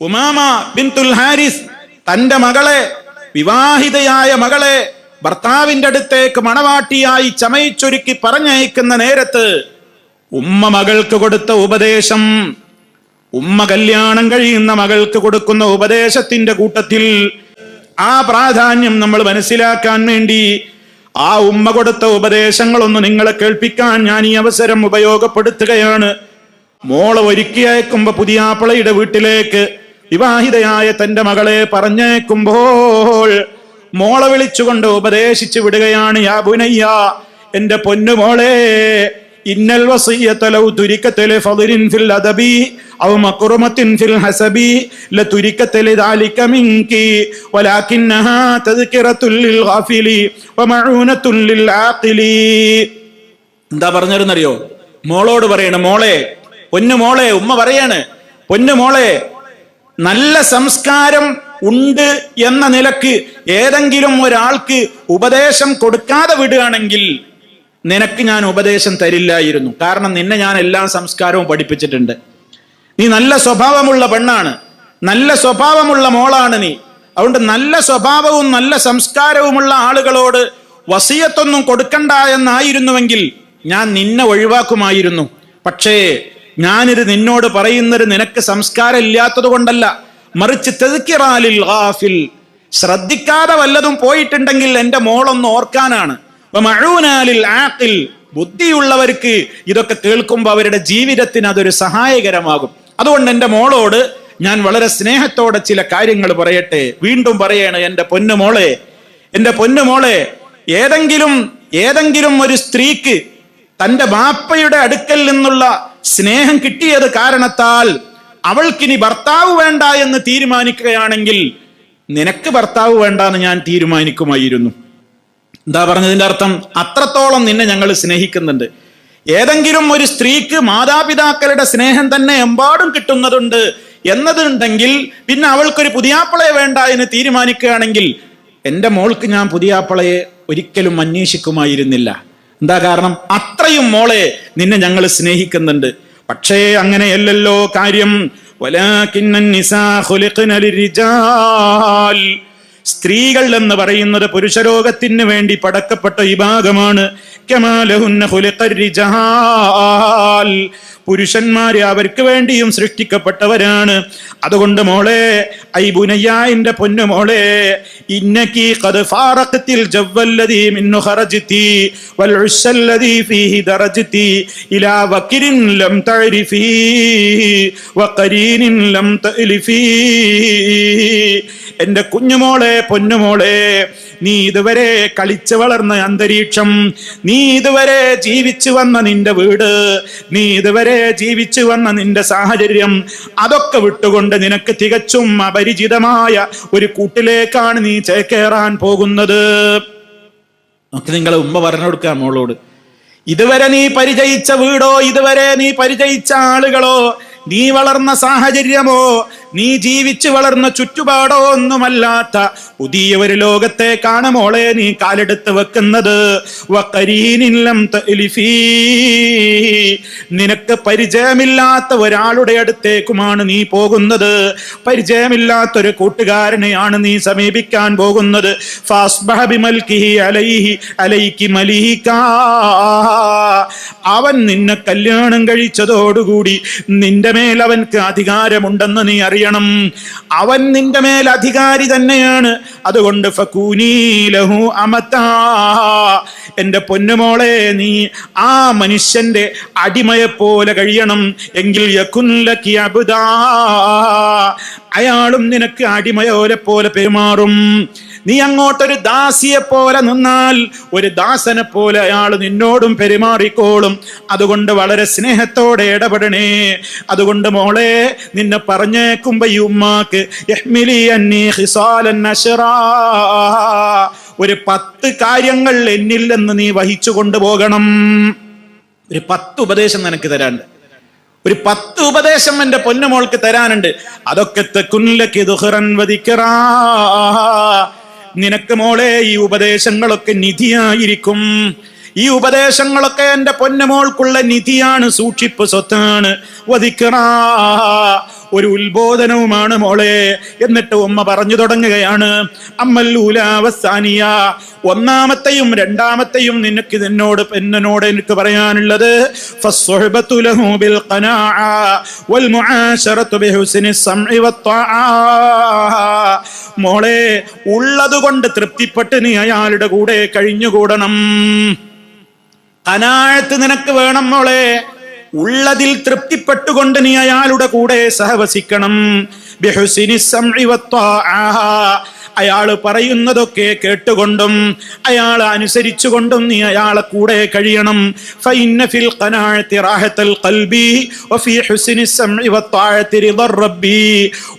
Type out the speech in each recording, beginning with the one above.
ഉമാമ ബിൻതുൽ ഹാരിസ് തന്റെ മകളെ വിവാഹിതയായ മകളെ ഭർത്താവിന്റെ അടുത്തേക്ക് മണവാട്ടിയായി ചമയിച്ചൊരുക്കി പറഞ്ഞയക്കുന്ന നേരത്ത് ഉമ്മ മകൾക്ക് കൊടുത്ത ഉപദേശം ഉമ്മ കല്യാണം കഴിയുന്ന മകൾക്ക് കൊടുക്കുന്ന ഉപദേശത്തിന്റെ കൂട്ടത്തിൽ ആ പ്രാധാന്യം നമ്മൾ മനസ്സിലാക്കാൻ വേണ്ടി ആ ഉമ്മ കൊടുത്ത ഉപദേശങ്ങളൊന്ന് നിങ്ങളെ കേൾപ്പിക്കാൻ ഞാൻ ഈ അവസരം ഉപയോഗപ്പെടുത്തുകയാണ്. മോളെ ഒരുക്കി അയക്കുമ്പോ പുതിയാപ്പിളയുടെ വീട്ടിലേക്ക് വിവാഹിതയായ തന്റെ മകളെ പറഞ്ഞേക്കുമ്പോൾ മോളെ വിളിച്ചുകൊണ്ട് ഉപദേശിച്ചു വിടുകയാണ് യാ ബുനയ്യ എന്റെ പൊന്നുമോളെ ഇന്നൽ ലൗ ഫിൽ അദബി ഔ ഫിൽ ഹസബി ലതുരിക്കത ദാലിക മിൻകി വലാകിന്നഹാ ലിൽ ഗാഫിലി ലിൽ എന്താ പറഞ്ഞിരുന്നറിയോ? മോളോട് പറയണം മോളെ പൊന്നു മോളെ ഉമ്മ പറയാണ് പൊന്നു മോളെ നല്ല സംസ്കാരം ഉണ്ട് എന്ന നിലയ്ക്ക് ഏതെങ്കിലും ഒരാൾക്ക് ഉപദേശം കൊടുക്കാതെ വിടുകയാണെങ്കിൽ നിനക്ക് ഞാൻ ഉപദേശം തരില്ലായിരുന്നു. കാരണം നിന്നെ ഞാൻ എല്ലാ സംസ്കാരവും പഠിപ്പിച്ചിട്ടുണ്ട്. നീ നല്ല സ്വഭാവമുള്ള പെണ്ണാണ്. നല്ല സ്വഭാവമുള്ള മോളാണ് നീ. അതുകൊണ്ട് നല്ല സ്വഭാവവും നല്ല സംസ്കാരവുമുള്ള ആളുകളോട് വസീയത്തൊന്നും കൊടുക്കണ്ട എന്നായിരുന്നുവെങ്കിൽ ഞാൻ നിന്നെ ഒഴിവാക്കുമായിരുന്നു. പക്ഷേ ഞാനിത് നിന്നോട് പറയുന്നത് നിനക്ക് സംസ്കാരം ഇല്ലാത്തത് കൊണ്ടല്ല. മറിച്ച് തെതുക്കിറാലിൽ ഗാഫിൽ. ശ്രദ്ധിക്കാതെ വല്ലതും പോയിട്ടുണ്ടെങ്കിൽ എന്റെ മോളൊന്ന് ഓർക്കാനാണ്. വമഊനാലിൽ ആഖിൽ. ബുദ്ധിയുള്ളവർക്ക് ഇതൊക്കെ കേൾക്കുമ്പോൾ അവരുടെ ജീവിതത്തിന് അതൊരു സഹായകരമാകും. അതുകൊണ്ട് എന്റെ മോളോട് ഞാൻ വളരെ സ്നേഹത്തോടെ ചില കാര്യങ്ങൾ പറയട്ടെ. വീണ്ടും പറയണേ എന്റെ പൊന്നു പൊന്നുമോളെ എന്റെ പൊന്നു പൊന്നുമോളെ ഏതെങ്കിലും ഏതെങ്കിലും ഒരു സ്ത്രീക്ക് തന്റെ ബാപ്പയുടെ അടുക്കൽ നിന്നുള്ള സ്നേഹം കിട്ടിയത് കാരണത്താൽ അവൾക്കിനി ഭർത്താവ് വേണ്ട എന്ന് തീരുമാനിക്കുകയാണെങ്കിൽ നിനക്ക് ഭർത്താവ് വേണ്ട എന്ന് ഞാൻ തീരുമാനിക്കുമായിരുന്നു. എന്താ പറഞ്ഞതിന്റെ അർത്ഥം അത്രത്തോളം നിന്നെ ഞങ്ങൾ സ്നേഹിക്കുന്നുണ്ട്. ഏതെങ്കിലും ഒരു സ്ത്രീക്ക് മാതാപിതാക്കളുടെ സ്നേഹം തന്നെ എമ്പാടും കിട്ടുന്നതുണ്ട് എന്നതുണ്ടെങ്കിൽ പിന്നെ അവൾക്കൊരു പുതിയാപ്പിളയെ വേണ്ട എന്ന് തീരുമാനിക്കുകയാണെങ്കിൽ എന്റെ മോൾക്ക് ഞാൻ പുതിയാപ്പിളയെ ഒരിക്കലും അന്വേഷിക്കുമായിരുന്നില്ല. എന്താ കാരണം? അത്രയും മോളെ നിന്നെ ഞങ്ങൾ സ്നേഹിക്കുന്നുണ്ട്. പക്ഷേ അങ്ങനെയല്ലല്ലോ കാര്യം. സ്ത്രീകൾ എന്ന് പറയുന്നത് പുരുഷരോഗത്തിന് വേണ്ടി പടക്കപ്പെട്ട വിഭാഗമാണ്. പുരുഷന്മാരെ അവർക്ക് വേണ്ടിയും സൃഷ്ടിക്കപ്പെട്ടവരാണ്. അതുകൊണ്ട് മോളെ ഐ ഐബുനയ്യാന്റെ പൊന്നു മോളെ ഇന്നക്കി ഖദ് ഫാറഖത്തിൽ ജവ്വല്ലദീ മിന്നു ഖറജ്തി വൽ ഉസ്സല്ലദീ ഫീഹി ദറജ്തി ഇലാ വക്കിരിൻ ലം തഅരിഫി വഖരീനിൻ ലം തഅലിഫി. എന്റെ കുഞ്ഞുമോളെ പൊന്നുമോളെ നീ ഇതുവരെ കളിച്ചു വളർന്ന അന്തരീക്ഷം നീ ഇതുവരെ ജീവിച്ചു വന്ന നിന്റെ വീട് നീ ഇതുവരെ ജീവിച്ചു വന്ന നിന്റെ സാഹചര്യം അതൊക്കെ വിട്ടുകൊണ്ട് നിനക്ക് തികച്ചും അപരിചിതമായ ഒരു കൂട്ടിലേക്കാണ് നീ ചേക്കേറാൻ പോകുന്നത്. നമുക്ക് നിങ്ങളെ ഉമ്മ പറഞ്ഞു കൊടുക്കാം മോളോട്. ഇതുവരെ നീ പരിചയിച്ച വീടോ ഇതുവരെ നീ പരിചയിച്ച ആളുകളോ നീ വളർന്ന സാഹചര്യമോ നീ ജീവിച്ചു വളർന്ന ചുറ്റുപാടോ ഒന്നുമല്ലാത്ത പുതിയ ഒരു ലോകത്തെ കാണുമോളെ നീ കാലെടുത്ത് വെക്കുന്നത്. നിനക്ക് പരിചയമില്ലാത്ത ഒരാളുടെ അടുത്തേക്കുമാണ് നീ പോകുന്നത് പരിചയമില്ലാത്ത ഒരു കൂട്ടുകാരനെയാണ് നീ സമീപിക്കാൻ പോകുന്നത് ഫാസ്ബഹ ബിമൽക്കിഹി അലൈഹി അലൈക്കി മലീകാ. അവൻ നിന്നെ കല്യാണം കഴിച്ചതോടുകൂടി നിന്റെ മേൽ അവൻക്ക് അധികാരമുണ്ടെന്ന് നീ അറിയണം അവൻ നിന്റെ മേൽ അധികാരി തന്നെയാണ് അതുകൊണ്ട് ഫക്കൂനീലഹു ലഹു അമത്താ. എന്റെ പൊന്നുമോളെ നീ ആ മനുഷ്യന്റെ അടിമയെ പോലെ കഴിയണം എങ്കിൽ യകുൻ ലക്കി അബ്ദാ. അയാളും നിനക്ക് അടിമയോലെ പോലെ പെരുമാറും നീ അങ്ങോട്ടൊരു ദാസിയെ പോലെ നിന്നാൽ ഒരു ദാസനെ പോലെ അയാൾ നിന്നോടും പെരുമാറിക്കോളും. അതുകൊണ്ട് വളരെ സ്നേഹത്തോടെ ഇടപെടണേ. അതുകൊണ്ട് മോളെ നിന്നെ പറഞ്ഞേക്കുമ്പോ ഈ. ഒരു പത്ത് കാര്യങ്ങൾ എന്നിൽ നിന്ന് നീ വഹിച്ചു കൊണ്ടുപോകണം. ഒരു പത്ത് ഉപദേശം നിനക്ക് തരാണ്ട് ഒരു പത്ത് ഉപദേശം എന്റെ പൊന്നുമോൾക്ക് തരാനുണ്ട്. അതൊക്കെ തെക്കുന്നിലേക്ക് ദുഹറൻ വധിക്കറാ. നിനക്ക് മോളെ ഈ ഉപദേശങ്ങളൊക്കെ നിധിയായിരിക്കും. ഈ ഉപദേശങ്ങളൊക്കെ എന്റെ പൊന്നമോൾക്കുള്ള നിധിയാണ് സൂക്ഷിപ്പ് സ്വത്താണ്. വധിക്കറാ ഒരു ഉത്ബോധനവുമാണ് മോളെ. എന്നിട്ട് ഉമ്മ പറഞ്ഞു തുടങ്ങുകയാണ് അമ്മല്ലൂലാവസാനിയ ഒന്നാമത്തെയും രണ്ടാമത്തെയും നിനക്ക് നിന്നോട് എന്നോട് എനിക്ക് പറയാനുള്ളത്. മോളെ ഉള്ളത് കൊണ്ട് തൃപ്തിപ്പെട്ട് നീ അയാളുടെ കൂടെ കഴിഞ്ഞുകൂടണം. അനാഴത്ത് നിനക്ക് വേണം മോളെ. ഉള്ളതിൽ തൃപ്തിപ്പെട്ടുകൊണ്ട് നീ അയാളുടെ കൂടെ സഹവസിക്കണം. അയാൾ പറയുന്നതൊക്കെ കേട്ടുകൊണ്ടും അയാൾ അനുസരിച്ചുകൊണ്ടും നീ അയാളെ കൂടെ കഴിയണം.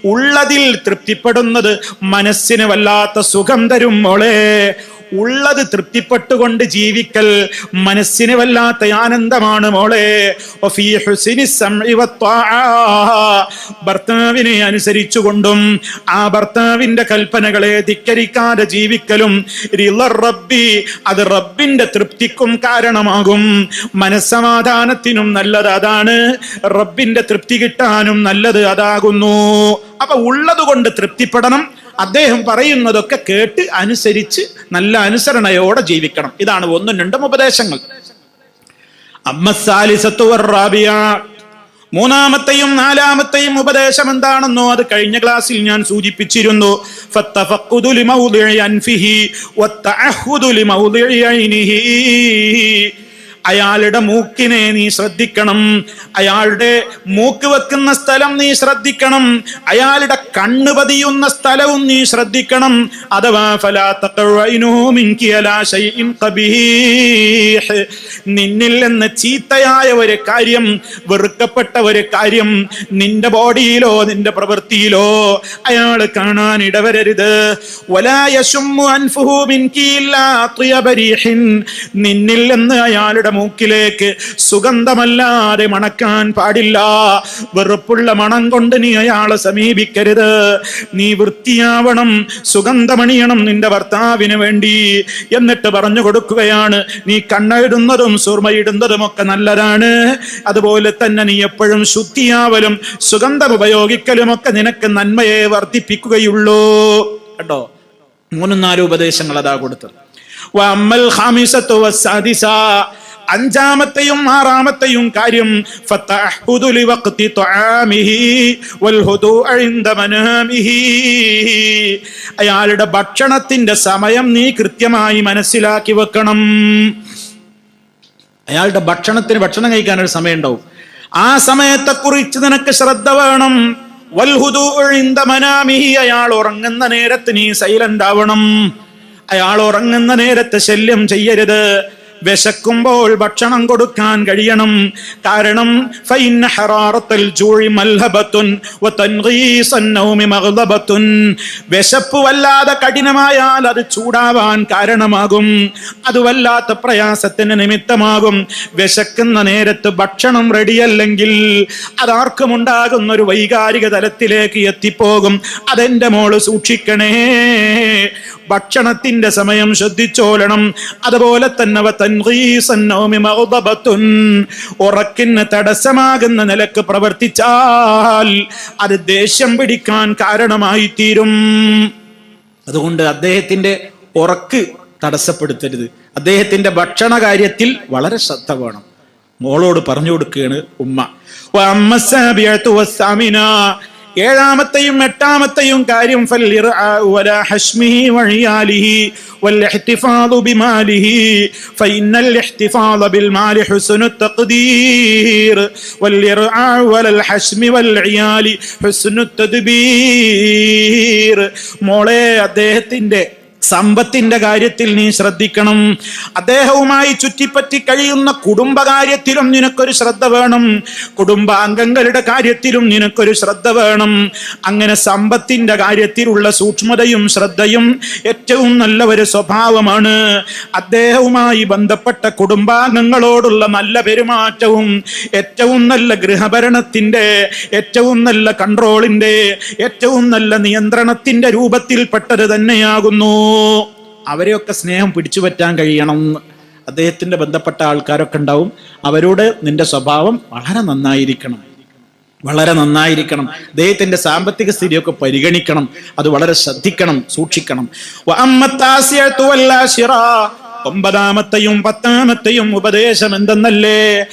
ഉള്ളതിൽ തൃപ്തിപ്പെടുന്നത് മനസ്സിന് വല്ലാത്ത സുഖം തരും മോളെ. ഉള്ളത് തൃപ്തിപ്പെട്ടുകൊണ്ട് ജീവിക്കൽ മനസ്സിന് വല്ലാത്ത ആനന്ദമാണ് മോളെ. ഭർത്താവിനെ അനുസരിച്ചുകൊണ്ടും ആ ഭർത്താവിന്റെ കൽപ്പനകളെ ധിക്കരിക്കാതെ ജീവിക്കലും റബ്ബി അത് റബ്ബിന്റെ തൃപ്തിക്കും കാരണമാകും. മനസ്സമാധാനത്തിനും നല്ലത് അതാണ്. റബ്ബിന്റെ തൃപ്തി കിട്ടാനും നല്ലത് അതാകുന്നു. അപ്പൊ ഉള്ളത് കൊണ്ട് തൃപ്തിപ്പെടണം അദ്ദേഹം പറയുന്നതൊക്കെ കേട്ട് അനുസരിച്ച് നല്ല അനുസരണയോടെ ജീവിക്കണം. ഇതാണ് ഒന്നും രണ്ടും ഉപദേശങ്ങൾ. മൂന്നാമത്തെയും നാലാമത്തെയും ഉപദേശം എന്താണെന്നോ അത് കഴിഞ്ഞ ക്ലാസ്സിൽ ഞാൻ സൂചിപ്പിച്ചിരുന്നു. ഫത്തഫഖുദു അയാളുടെ മൂക്കിനെ നീ ശ്രദ്ധിക്കണം. അയാളുടെ മൂക്ക് വെക്കുന്ന സ്ഥലം നീ ശ്രദ്ധിക്കണം. അയാളുടെ കണ്ണ് പതിയുന്ന സ്ഥലവും നീ ശ്രദ്ധിക്കണം. അഥവാ നിന്നിൽ നിന്ന് ചീത്തയായ ഒരു കാര്യം വെറുക്കപ്പെട്ട ഒരു കാര്യം നിന്റെ ബോഡിയിലോ നിന്റെ പ്രവൃത്തിയിലോ അയാൾ കാണാൻ ഇടവരരുത്. നിന്നിൽ നിന്ന് അയാളുടെ മൂക്കിലേക്ക് സുഗന്ധമല്ലാതെ മണക്കാൻ പാടില്ല. വെറുപ്പുള്ള മണം കൊണ്ട് നീ അയാളെ സമീപിക്കരുത്. നീ വൃത്തിയാവണം സുഗന്ധമണിയണം നിന്റെ ഭർത്താവിന് വേണ്ടി. എന്നിട്ട് പറഞ്ഞു കൊടുക്കുകയാണ് നീ കണ്ണെഴുതുന്നതും സുർമയിടുന്നതും ഒക്കെ നല്ലതാണ്. അതുപോലെ തന്നെ നീ എപ്പോഴും ശുദ്ധിയാവലും സുഗന്ധം ഉപയോഗിക്കലും ഒക്കെ നിനക്ക് നന്മയെ വർദ്ധിപ്പിക്കുകയുള്ളൂ. കേട്ടോ മൂന്നും നാലും ഉപദേശങ്ങൾ അതാ കൊടുത്തത്. അഞ്ചാമത്തെയും ആറാമത്തെയും കാര്യം അയാളുടെ ഭക്ഷണത്തിന്റെ സമയം നീ കൃത്യമായി മനസ്സിലാക്കി വെക്കണം. അയാളുടെ ഭക്ഷണത്തിന് ഭക്ഷണം കഴിക്കാൻ ഒരു സമയം ഉണ്ടാവും ആ സമയത്തെ കുറിച്ച് നിനക്ക് ശ്രദ്ധ വേണം. വൽഹുദു മനാമിഹി അയാൾ ഉറങ്ങുന്ന നേരത്ത് നീ സൈലന്റ് ആവണം. അയാൾ ഉറങ്ങുന്ന നേരത്തെ ശല്യം ചെയ്യരുത്. വിശക്കുമ്പോൾ ഭക്ഷണം കൊടുക്കാൻ കഴിയണം. കാരണം വിശപ്പ് വല്ലാതെ കഠിനമായാൽ അത് ചൂടാവാൻ കാരണമാകും. അത് വല്ലാത്ത പ്രയാസത്തിന് നിമിത്തമാകും. വിശക്കുന്ന നേരത്ത് ഭക്ഷണം റെഡിയല്ലെങ്കിൽ അതാർക്കും ഉണ്ടാകുന്ന ഒരു വൈകാരിക തലത്തിലേക്ക് എത്തിപ്പോകും. അതെന്റെ മോൾ സൂക്ഷിക്കണേ. ഭക്ഷണത്തിന്റെ സമയം ശ്രദ്ധിച്ചോളണം അതുപോലെ തന്നെ. ഉറക്കിന് തടസ്സമാകുന്ന നിലയ്ക്ക് പ്രവർത്തിച്ചാൽ അത് ദേഷ്യം പിടിക്കാൻ കാരണമായി തീരും അതുകൊണ്ട് അദ്ദേഹത്തിന്റെ ഉറക്ക് തടസ്സപ്പെടുത്തരുത്. അദ്ദേഹത്തിന്റെ ഭക്ഷണ കാര്യത്തിൽ വളരെ ശ്രദ്ധ വേണം. മോളോട് പറഞ്ഞു കൊടുക്കുകയാണ് ഉമ്മ. ഏഴാമത്തെയും എട്ടാമത്തെയും കാര്യം മോളെ അദ്ദേഹത്തിന്റെ സമ്പത്തിന്റെ കാര്യത്തിൽ നീ ശ്രദ്ധിക്കണം. അദ്ദേഹവുമായി ചുറ്റിപ്പറ്റി കഴിയുന്ന കുടുംബകാര്യത്തിലും നിനക്കൊരു ശ്രദ്ധ വേണം. കുടുംബാംഗങ്ങളുടെ കാര്യത്തിലും നിനക്കൊരു ശ്രദ്ധ വേണം. അങ്ങനെ സമ്പത്തിന്റെ കാര്യത്തിലുള്ള സൂക്ഷ്മതയും ശ്രദ്ധയും ഏറ്റവും നല്ല ഒരു സ്വഭാവമാണ്. അദ്ദേഹവുമായി ബന്ധപ്പെട്ട കുടുംബാംഗങ്ങളോടുള്ള നല്ല പെരുമാറ്റവും ഏറ്റവും നല്ല ഗൃഹഭരണത്തിന്റെ ഏറ്റവും നല്ല കൺട്രോളിന്റെ ഏറ്റവും നല്ല നിയന്ത്രണത്തിന്റെ രൂപത്തിൽപ്പെട്ടത് തന്നെയാകുന്നു. അവരെയൊക്കെ സ്നേഹം പിടിച്ചു പറ്റാൻ കഴിയണം. എന്ന് അദ്ദേഹത്തിന്റെ ബന്ധപ്പെട്ട ആൾക്കാരൊക്കെ ഉണ്ടാവും. അവരോട് നിന്റെ സ്വഭാവം വളരെ നന്നായിരിക്കണം. വളരെ നന്നായിരിക്കണം. അദ്ദേഹത്തിന്റെ സാമ്പത്തിക സ്ഥിതിയൊക്കെ പരിഗണിക്കണം. അത് വളരെ ശ്രദ്ധിക്കണം സൂക്ഷിക്കണം. ഒമ്പതാമത്തെയും പത്താമത്തെയും ഉപദേശം എന്തെന്നല്ലേ?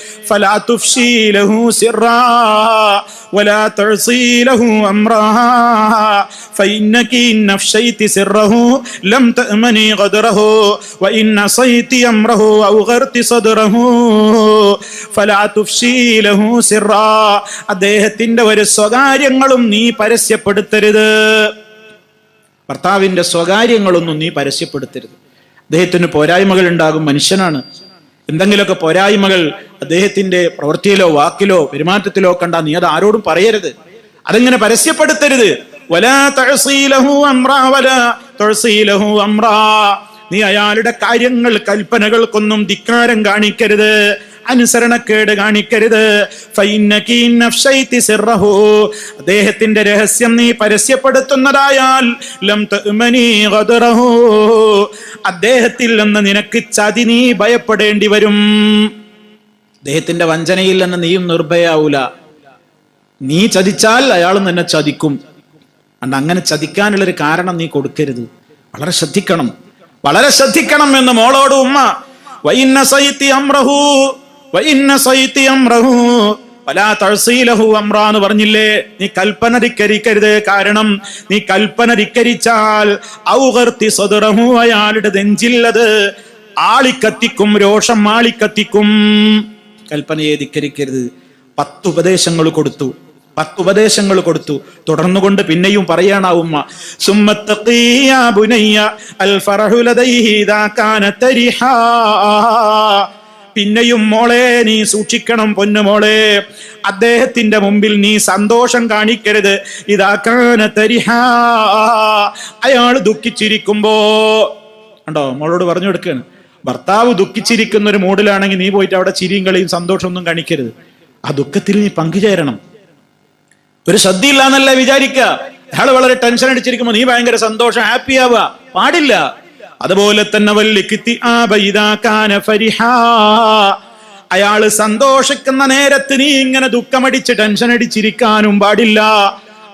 അദ്ദേഹത്തിന്റെ ഒരു സ്വകാര്യങ്ങളും നീ പരസ്യപ്പെടുത്തരുത്. ഭർത്താവിന്റെ സ്വകാര്യങ്ങളൊന്നും നീ പരസ്യപ്പെടുത്തരുത്. അദ്ദേഹത്തിന് പോരായ്മകൾ ഉണ്ടാകും മനുഷ്യനാണ്. എന്തെങ്കിലുമൊക്കെ പോരായ്മകൾ അദ്ദേഹത്തിന്റെ പ്രവൃത്തിയിലോ വാക്കിലോ പെരുമാറ്റത്തിലോ കണ്ട നീ അത് ആരോടും പറയരുത്. അതെങ്ങനെ പരസ്യപ്പെടുത്തരുത്? നീ അയാളുടെ കാര്യങ്ങൾ കൽപ്പനകൾക്കൊന്നും ധിക്കാരം കാണിക്കരുത്. അനുസരണക്കേട് കാണിക്കരുത്. അദ്ദേഹത്തിന്റെ രഹസ്യം നീ പരസ്യപ്പെടുത്തുന്നതായാൽ. അദ്ദേഹത്തിൽ നിന്ന് നിനക്ക് ചതി നീ ഭയപ്പെടേണ്ടി വരും. അദ്ദേഹത്തിന്റെ വഞ്ചനയിൽ നിന്ന് നീയും നിർഭയാവൂല. നീ ചതിച്ചാൽ അയാളും നിന്നെ ചതിക്കും. അണ്ട് അങ്ങനെ ചതിക്കാനുള്ളൊരു കാരണം നീ കൊടുക്കരുത്. വളരെ ശ്രദ്ധിക്കണം. വളരെ ശ്രദ്ധിക്കണം എന്ന് മോളോട് ഉമ്മ വൈന്ന സൈത്തി അമ്രഹു വൈന്ന സൈത്തി അമ്രഹു വലാ തഴ്സീലഹു അമ്ര എന്ന് പറഞ്ഞില്ലേ? നീ കൽപ്പന ധിക്കരിക്കരുത് കാരണം നീ കൽപ്പന ധിക്കരിച്ചാൽ ഔകർത്തി സദറഹു അയാളുടെ നെഞ്ചില്ലത്. ആളിക്കത്തിക്കും രോഷം ആളിക്കത്തിക്കും. കൽപ്പനയെ ധിക്കരിക്കരുത്. പത്ത് ഉപദേശങ്ങൾ കൊടുത്തു. പത്ത് ഉപദേശങ്ങൾ കൊടുത്തു. തുടർന്നുകൊണ്ട് പിന്നെയും പറയാണ് ആ ബുനയ്യ അൽ ഫറഹു ലദൈഹി ഇദാ കാന തരിഹാ. പിന്നെയും മോളെ നീ സൂക്ഷിക്കണം പൊന്നു മോളെ. അദ്ദേഹത്തിന്റെ മുമ്പിൽ നീ സന്തോഷം കാണിക്കരുത്. ഇതാക്കാന തരിഹാ. അയാൾ ദുഃഖിച്ചിരിക്കുമ്പോ കണ്ടോ മോളോട് പറഞ്ഞു കൊടുക്കുകയാണ് ഭർത്താവ് ദുഃഖിച്ചിരിക്കുന്ന ഒരു മൂഡിലാണെങ്കിൽ നീ പോയിട്ട് അവിടെ ചിരിയും കളിയും സന്തോഷമൊന്നും കാണിക്കരുത്. ആ ദുഃഖത്തിൽ നീ പങ്കുചേരണം. ഒരു ശ്രദ്ധയില്ല എന്നല്ലേ വിചാരിക്കുക അയാൾ വളരെ ടെൻഷൻ അടിച്ചിരിക്കുമ്പോൾ നീ ഭയങ്കര സന്തോഷം ഹാപ്പി ആവുക. പാടില്ല. അതുപോലെ തന്നെ. അയാൾ സന്തോഷിക്കുന്ന നേരത്ത് നീ ഇങ്ങനെ ദുഃഖമടിച്ച് ടെൻഷൻ അടിച്ചിരിക്കാനും പാടില്ല.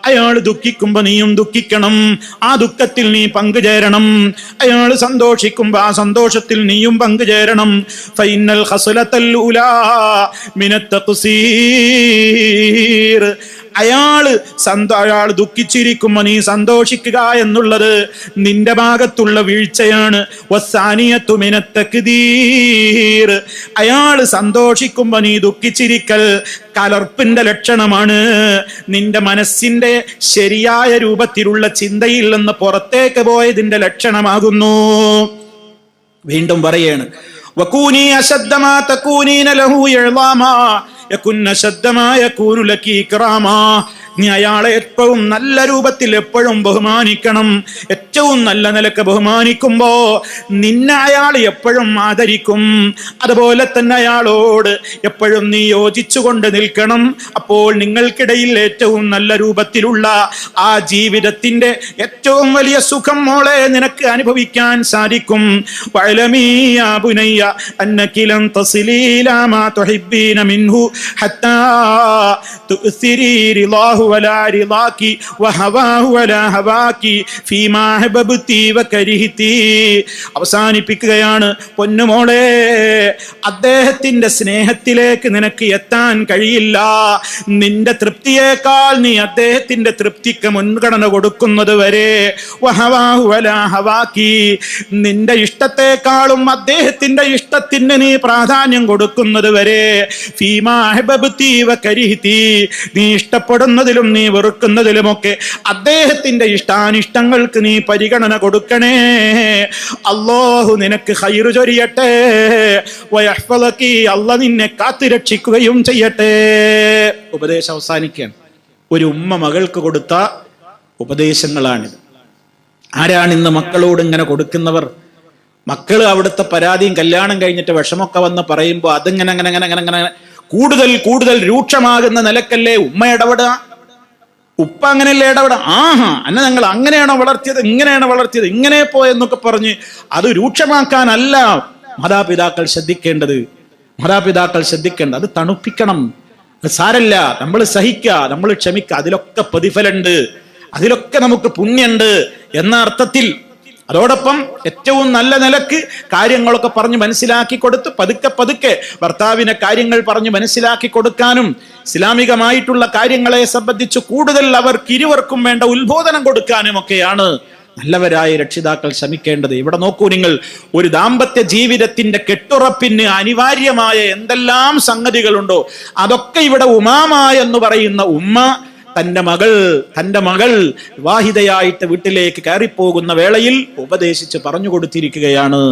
അയാൾ ദുഃഖിക്കുമ്പോ നീയും ദുഃഖിക്കണം. ആ ദുഃഖത്തിൽ നീ പങ്കുചേരണം. അയാൾ സന്തോഷിക്കുമ്പോ ആ സന്തോഷത്തിൽ നീയും പങ്കുചേരണം. ഫൈനൽ അയാൾ സന്തോ അയാൾ ദുഃഖിച്ചിരിക്കുമ്പോ നീ സന്തോഷിക്കുക എന്നുള്ളത് നിന്റെ ഭാഗത്തുള്ള വീഴ്ചയാണ്. അയാൾ സന്തോഷിക്കുമ്പോ നീ ദുഃഖിച്ചിരിക്കൽ കലർപ്പിന്റെ ലക്ഷണമാണ്. നിന്റെ മനസ്സിന്റെ ശരിയായ രൂപത്തിലുള്ള ചിന്തയിൽ നിന്ന് പുറത്തേക്ക് പോയതിന്റെ ലക്ഷണമാകുന്നു. വീണ്ടും പറയാണ്. വക്കൂനി അശബ്ദമാ തക്കൂനീന ലഹു ഇഅ്ളാമാ യകുന്ന ശബ്ദമാ യകൂനു ലകി ഇക്റാമാ നീ അയാളെ ഏറ്റവും നല്ല രൂപത്തിൽ എപ്പോഴും ബഹുമാനിക്കണം. ഏറ്റവും നല്ല നിലയ്ക്ക് ബഹുമാനിക്കുമ്പോ നിന്നെ അയാൾ എപ്പോഴും ആദരിക്കും. അതുപോലെ തന്നെ അയാളോട് എപ്പോഴും നീ യോജിച്ചുകൊണ്ട് നിൽക്കണം. അപ്പോൾ നിങ്ങൾക്കിടയിൽ ഏറ്റവും നല്ല രൂപത്തിലുള്ള ആ ജീവിതത്തിന്റെ ഏറ്റവും വലിയ സുഖം മോളെ നിനക്ക് അനുഭവിക്കാൻ സാധിക്കും. മിൻഹു ഹത്താ റിളാഹു വലാ റിളാകി വഹവാഹു വലാ ഹവാകി ഫീമാ ഹബബ്തി വകരിഹ്തി. അവസാനിപ്പിക്കുകയാണ് പൊന്നുമോളെ അദ്ദേഹത്തിന്റെ സ്നേഹത്തിലേക്ക് നിനക്ക് എത്താൻ കഴിയില്ല. നിന്റെ തൃപ്തിയേക്കാൾ നീ അദ്ദേഹത്തിന്റെ തൃപ്തിക്ക് മുൻഗണന കൊടുക്കുന്നത് വരെ നിന്റെ ഇഷ്ടത്തെക്കാളും അദ്ദേഹത്തിന്റെ ഇഷ്ടത്തിന് നീ പ്രാധാന്യം കൊടുക്കുന്നത് വരെ നീ അഹ്ബബ്തി വകരിഹ്തി നീ വെറുക്കുന്നതിലുമൊക്കെ അദ്ദേഹത്തിന്റെ ഇഷ്ടാനിഷ്ടങ്ങൾക്ക് നീ പരിഗണന കൊടുക്കണേ. അള്ളാഹു നിനക്ക് ഹൈറു ചൊരിയട്ടെ. അള്ള നിന്നെ കാത്തുരക്ഷിക്കുകയും ചെയ്യട്ടെ. ഉപദേശം അവസാനിക്കുകയാണ് ഒരു ഉമ്മ മകൾക്ക് കൊടുത്ത ഉപദേശങ്ങളാണിത്. ആരാണ് ഇന്ന് മക്കളോട് ഇങ്ങനെ കൊടുക്കുന്നവർ? മക്കൾ അവിടുത്തെ പരാതിയും കല്യാണം കഴിഞ്ഞിട്ട് വിഷമൊക്കെ വന്ന് പറയുമ്പോൾ അതിങ്ങനെ അങ്ങനെ അങ്ങനെ അങ്ങനെ അങ്ങനെ കൂടുതൽ കൂടുതൽ രൂക്ഷമാകുന്ന നിലക്കല്ലേ ഉമ്മ ഇടപെടുക? ഉപ്പ അങ്ങനെയല്ലേ ഇടപെട? ആഹാ അന്നെ ഞങ്ങൾ അങ്ങനെയാണോ വളർത്തിയത് ഇങ്ങനെയാണോ വളർത്തിയത് ഇങ്ങനെ പോയെന്നൊക്കെ പറഞ്ഞ് അത് രൂക്ഷമാക്കാനല്ല മാതാപിതാക്കൾ ശ്രദ്ധിക്കേണ്ടത്. മാതാപിതാക്കൾ ശ്രദ്ധിക്കേണ്ടത് അത് തണുപ്പിക്കണം. അത് സാരല്ല നമ്മൾ സഹിക്കുക നമ്മൾ ക്ഷമിക്കുക അതിലൊക്കെ പ്രതിഫലമുണ്ട് അതിലൊക്കെ നമുക്ക് പുണ്യുണ്ട് എന്ന അർത്ഥത്തിൽ അതോടൊപ്പം ഏറ്റവും നല്ല നിലയ്ക്ക് കാര്യങ്ങളൊക്കെ പറഞ്ഞ് മനസ്സിലാക്കി കൊടുത്ത് പതുക്കെ പതുക്കെ ഭർത്താവിനെ കാര്യങ്ങൾ പറഞ്ഞ് മനസ്സിലാക്കി കൊടുക്കാനും ഇസ്ലാമികമായിട്ടുള്ള കാര്യങ്ങളെ സംബന്ധിച്ച് കൂടുതൽ അവർക്ക് ഇരുവർക്കും വേണ്ട ഉത്ബോധനം കൊടുക്കാനും ഒക്കെയാണ് നല്ലവരായ രക്ഷിതാക്കൾ ശ്രമിക്കേണ്ടത്. ഇവിടെ നോക്കൂ നിങ്ങൾ ഒരു ദാമ്പത്യ ജീവിതത്തിന്റെ കെട്ടുറപ്പിന് അനിവാര്യമായ എന്തെല്ലാം സംഗതികളുണ്ടോ? അതൊക്കെ ഇവിടെ ഉമാമ എന്ന് പറയുന്ന ഉമ്മ തന്റെ മകൾ തന്റെ മകൾ വിവാഹിതയായിട്ട് വീട്ടിലേക്ക് കയറിപ്പോകുന്ന വേളയിൽ ഉപദേശിച്ച് പറഞ്ഞു കൊടുത്തിരിക്കുകയാണ്.